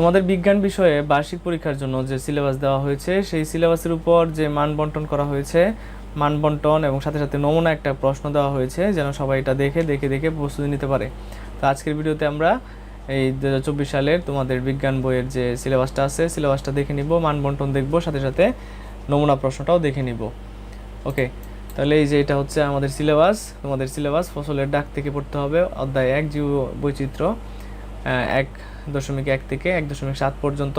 তোমাদের বিজ্ঞান বিষয়ে বার্ষিক পরীক্ষার জন্য যে সিলেবাস দেওয়া হয়েছে, সেই সিলেবাসের উপর যে মান বন্টন করা হয়েছে মান বন্টন এবং সাথে সাথে নমুনা একটা প্রশ্ন দেওয়া হয়েছে, যেন সবাই এটা দেখে দেখে দেখে প্রস্তুতি নিতে পারে। তো আজকের ভিডিওতে আমরা এই দু হাজার চব্বিশ সালের তোমাদের বিজ্ঞান বইয়ের যে সিলেবাসটা আছে সিলেবাসটা দেখে নিব মান বন্টন দেখব, সাথে সাথে নমুনা প্রশ্নটাও দেখে নিব। ওকে, তাহলে এই যে এটা হচ্ছে আমাদের সিলেবাস তোমাদের সিলেবাস ফসলের ডাক থেকে পড়তে হবে, অধ্যায় এক জীব বৈচিত্র্য এক দশমিক এক থেকে এক দশমিক সাত পর্যন্ত।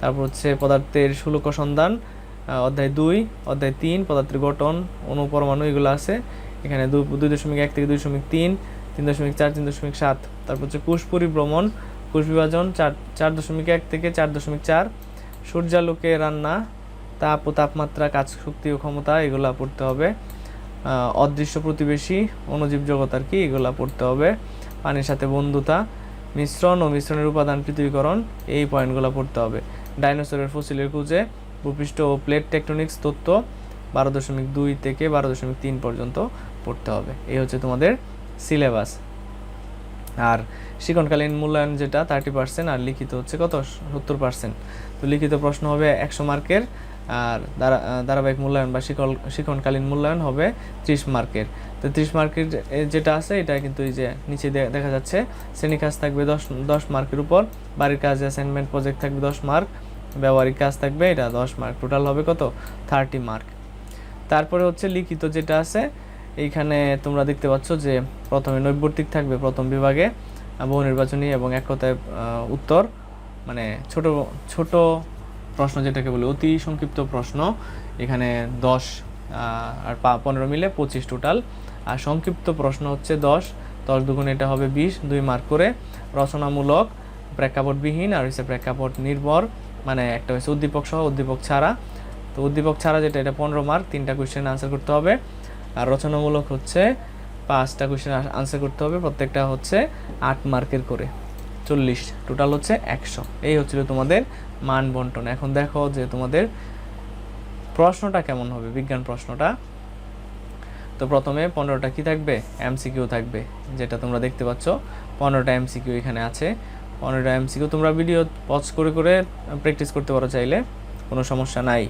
তারপর হচ্ছে পদার্থের শুল্ক সন্ধান অধ্যায় দুই, অধ্যায় তিন, পদার্থের গঠন অনুপরমাণু এগুলো আছে। এখানে দুই দশমিক এক থেকে দুই দশমিক তিন তিন দশমিক চার, তিন দশমিক সাত। তারপর হচ্ছে কোষ পরিভ্রমণ, কোষ বিভাজন চার চার দশমিক এক থেকে চার দশমিক চার। সূর্যালোকে রান্না, তাপ ও তাপমাত্রা, কাজ শক্তি ও ক্ষমতা এগুলা পড়তে হবে। অদৃশ্য প্রতিবেশী, অণুজীব জগৎ আর কি এগুলা পড়তে হবে। পানির সাথে বন্ধুতা মিশ্রণ ও মিশ্রণের উপাদান পৃথিবীকরণ এই পয়েন্টগুলো পড়তে হবে। ডাইনোসরের ফসিলের খুঁজে ভূপৃষ্ঠ ও প্লেট টেকটনিক্স তত্ত্ব বারো দশমিক দুই থেকে বারো দশমিক তিন পর্যন্ত পড়তে হবে। এই হচ্ছে তোমাদের সিলেবাস। আর শিক্ষণকালীন মূল্যায়ন যেটা থার্টি পার্সেন্ট আর লিখিত হচ্ছে কত? সত্তর পার্সেন্ট তো লিখিত প্রশ্ন হবে একশো মার্কের আর ধারাবাহিক মূল্যায়ন বা শিক্ষণ শিক্ষণকালীন মূল্যায়ন হবে ত্রিশ মার্কের। তো ত্রিশ মার্কের যেটা আছে, এটা কিন্তু এই যে নিচে দেখা যাচ্ছে, শ্রেণি কাজ থাকবে দশ দশ মার্কের উপর, বাড়ির কাজ অ্যাসাইনমেন্ট প্রজেক্ট থাকবে দশ মার্ক, ব্যবহারিক কাজ থাকবে এটা দশ মার্ক। টোটাল হবে কত? Thirty mark. তারপরে হচ্ছে লিখিত যেটা আছে, এইখানে তোমরা দেখতে পাচ্ছ যে প্রথমে নৈবর্তিক থাকবে প্রথম বিভাগে বহু নির্বাচনী এবং এক কথায় উত্তর মানে ছোট ছোট প্রশ্ন যেটাকে বলে অতি সংক্ষিপ্ত প্রশ্ন। এখানে দশ আর পনেরো মিলে পঁচিশ টোটাল আর সংক্ষিপ্ত প্রশ্ন হচ্ছে দশ দশ দুগুণ এটা হবে বিশ, দুই মার্ক করে। রচনামূলক, প্রেক্ষাপটবিহীন আর হচ্ছে প্রেক্ষাপট নির্ভর মানে একটা হচ্ছে উদ্দীপক সহ উদ্দীপক ছাড়া। তো উদ্দীপক ছাড়া যেটা, এটা পনেরো মার্ক তিনটা কোয়েশ্চেন আনসার করতে হবে। আর রচনামূলক হচ্ছে পাঁচটা কোয়েশ্চেন আনসার করতে হবে, প্রত্যেকটা হচ্ছে আট মার্কের করে। চল্লিশ টোটাল হচ্ছে একশো। এই হচ্ছিল তোমাদের মান বন্টন। এখন দেখো যে তোমাদের প্রশ্নটা কেমন হবে, বিজ্ঞান প্রশ্নটা। তো প্রথমে পনেরোটা কি থাকবে? এমসিকিউ থাকবে, যেটা তোমরা দেখতে পাচ্ছ। পনেরোটা এমসিকিউ এখানে আছে। পনেরোটা এমসিকিউ তোমরা ভিডিও পজ করে করে প্র্যাকটিস করতে পারো চাইলে, কোনো সমস্যা নাই।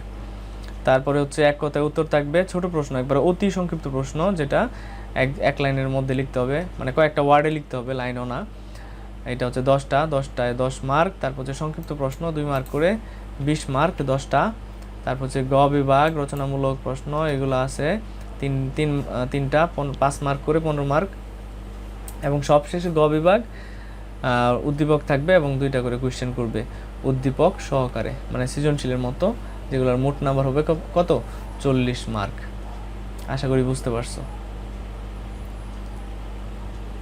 তারপরে হচ্ছে এক কথায় উত্তর থাকবে, ছোট প্রশ্ন, একবার অতি সংক্ষিপ্ত প্রশ্ন, যেটা এক এক লাইনের মধ্যে লিখতে হবে। মানে কয়েকটা ওয়ার্ডে লিখতে হবে লাইনও না। এটা হচ্ছে দশটা, দশটায় দশ মার্ক, তারপর হচ্ছে সংক্ষিপ্ত প্রশ্ন, দুই মার্ক করে বিশ মার্ক, দশটা। তারপর হচ্ছে গ বিভাগ, রচনামূলক প্রশ্ন, এগুলো আছে তিন তিন তিনটা পাঁচ মার্ক করে পনেরো মার্ক। এবং সবশেষে গ বিভাগ উদ্দীপক থাকবে এবং দুইটা করে কোয়েশ্চেন করবে উদ্দীপক সহকারে মানে সৃজনশীলের মতো, যেগুলোর মোট নাম্বার হবে কত? চল্লিশ মার্ক। আশা করি বুঝতে পারছ।